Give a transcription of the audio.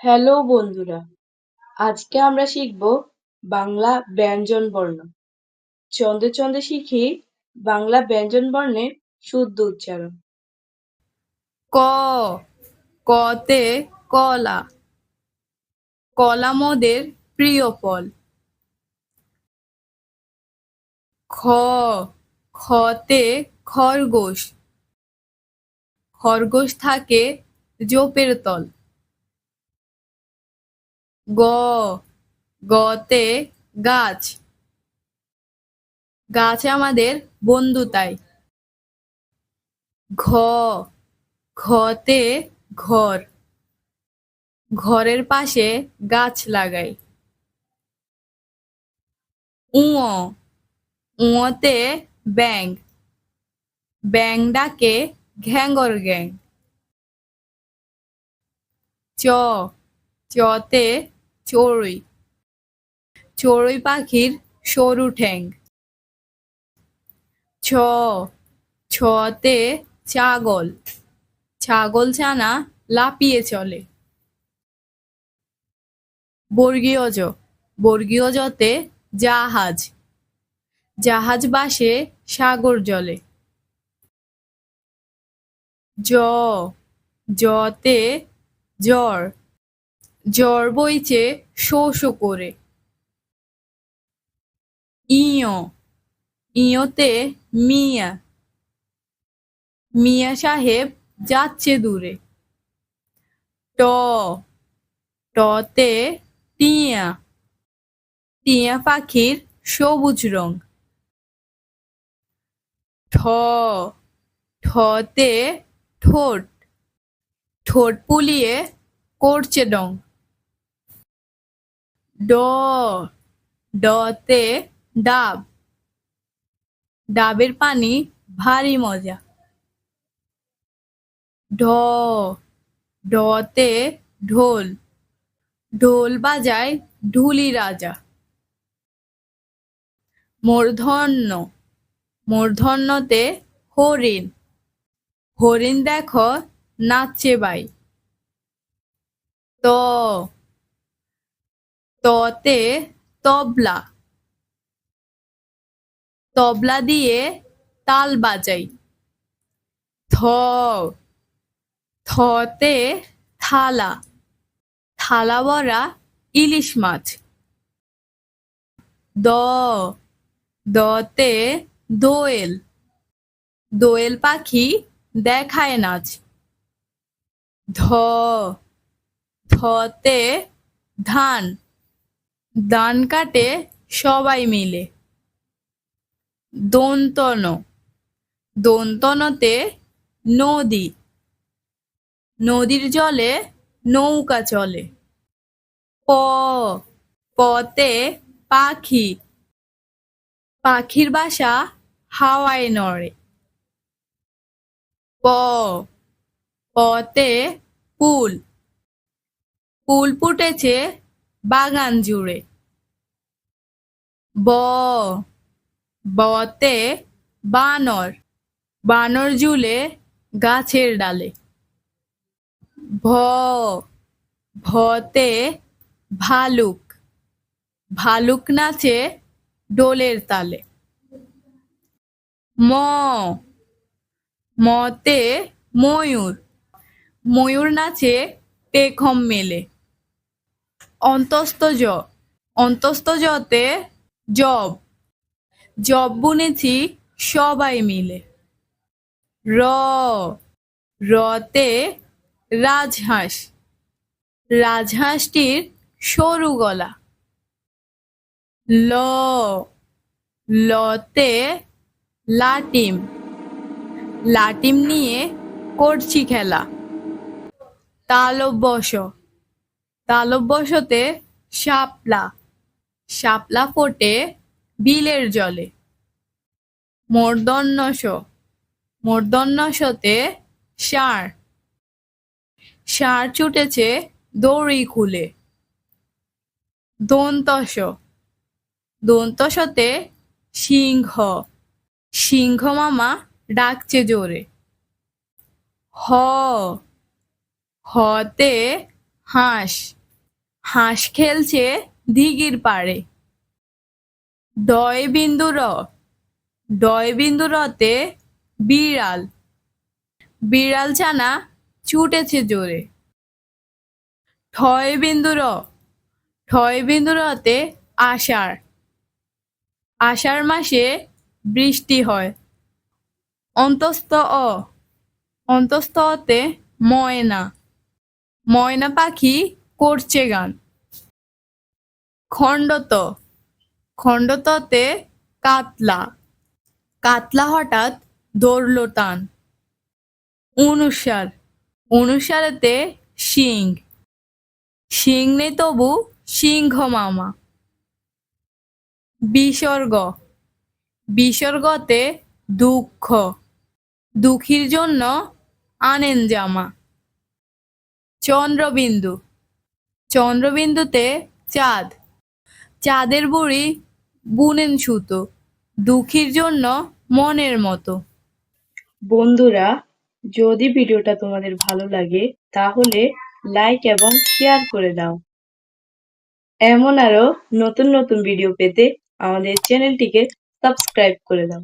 Hello বন্ধুরা, আজকে আমরা শিখব বাংলা ব্যঞ্জন বর্ণ। ছন্দে ছন্দে শিখি বাংলা ব্যঞ্জন বর্ণের শুদ্ধ উচ্চারণ। ক, কতে কলা। কলা মোদের প্রিয় ফল। খ খতে খরগোশ। খরগোশ থাকে জোপের তল। গ, গতে গাছ। গাছ আমাদের বন্ধু তাই। ঘ, ঘতে ঘর। ঘরের পাশে গাছ লাগাই। উঁ উঁতে ব্যাং ব্যাং ডাকে ঘ্যাঙ্গর গ্যাং। চ চতে চড়ুই। চড়ুই পাখির সরু ঠ্যাং। ছ, ছতে ছাগল। ছাগল ছানা লাপিয়ে চলে। বর্গীয় জ বর্গীয় জতে জাহাজ। জাহাজ বাসে সাগর জলে। জ, জতে জ্বর জ্বর বইছে শো শো করে। ইয়, ইয়তে মিয়া। মিয়া সাহেব যাচ্ছে দূরে। ট, টতে টিয়া। টিয়া পাখির সবুজ রং। ঠ, ঠতে ঠোঁট। ঠোঁট পুলিয়ে করছে ডং। ড, ডতে ডাব। ডাবের পানি ভারী মজা। ঢ ঢতে ঢোল। ঢোল বাজায় ঢুলি রাজা। মূর্ধন্য, মূর্ধন্যতে হরিণ। হরিণ দেখো নাচছে বাই। ত ততে তবলা। তবলা দিয়ে তাল বাজাই। থ। থতে থালা। থালা ভরা ইলিশ মাছ। দ। দতে দোয়েল। দোয়েল পাখি দেখায় নাচ। ধ। ধতে ধান। ধান কাটে সবাই মিলে। দন্তন। দন্তনতে নদী। নদীর জলে নৌকা চলে। প। পতে পাখি। পাখির বাসা হাওয়ায় নড়ে। প। পতে পুল। পুল ফুটেছে বাগান জুড়ে। ব, বতে বানর বানর জুলে গাছের ডালে। ভ, ভতে ভালুক ভালুক নাচে ডোলের তালে। ম, মতে ময়ূর ময়ূর নাচে পেখম মেলে। অন্তস্থ জ অন্তস্থ জতে জব। জব বুনেছি সবাই মিলে। র। রতে রাজহাঁস। রাজহাঁসটির সরু গলা। ল। লতে লাটিম। লাটিম নিয়ে করছি খেলা। তালব্যস তালব্যসতে শাপলা শাপলা ফোটে বিলের জলে। মূর্ধন্যস মূর্ধন্যসতে ষাঁড় ষাঁড় ছুটেছে দড়ি খুলে। দন্তস, দন্তসতে সিংহ। সিংহ মামা ডাকছে জোরে। হ, হতে হাঁস। হাঁস খেলছে দিঘির পাড়ে। ডয় বিন্দু র ডয় বিন্দু রতে বিড়াল। বিড়াল ছানা ছুটেছে জোরে। ঠয় বিন্দু র ঠয় বিন্দু রতে আষাঢ়। আষাঢ় মাসে বৃষ্টি হয়। অন্তস্থ অ অন্তস্থ অতে ময়না। ময়না পাখি করছে গান। খণ্ডত, খণ্ডততে কাতলা। কাতলা হঠাৎ দৌড়ল টান। অনুসার, অনুসারেতে সিং সিং নেই তবু সিংহ মামা। বিসর্গ। বিসর্গতে দুঃখ। দুঃখীর জন্য আনেন জামা। চন্দ্রবিন্দু। চন্দ্রবিন্দুতে চাঁদ। চাঁদের বুড়ি বুনেন সুতো, দুঃখীর জন্য মনের মতো। বন্ধুরা, যদি ভিডিওটা তোমাদের ভালো লাগে, তাহলে লাইক এবং শেয়ার করে দাও। এমন আরও নতুন নতুন ভিডিও পেতে আমাদের চ্যানেলটিকে সাবস্ক্রাইব করে দাও।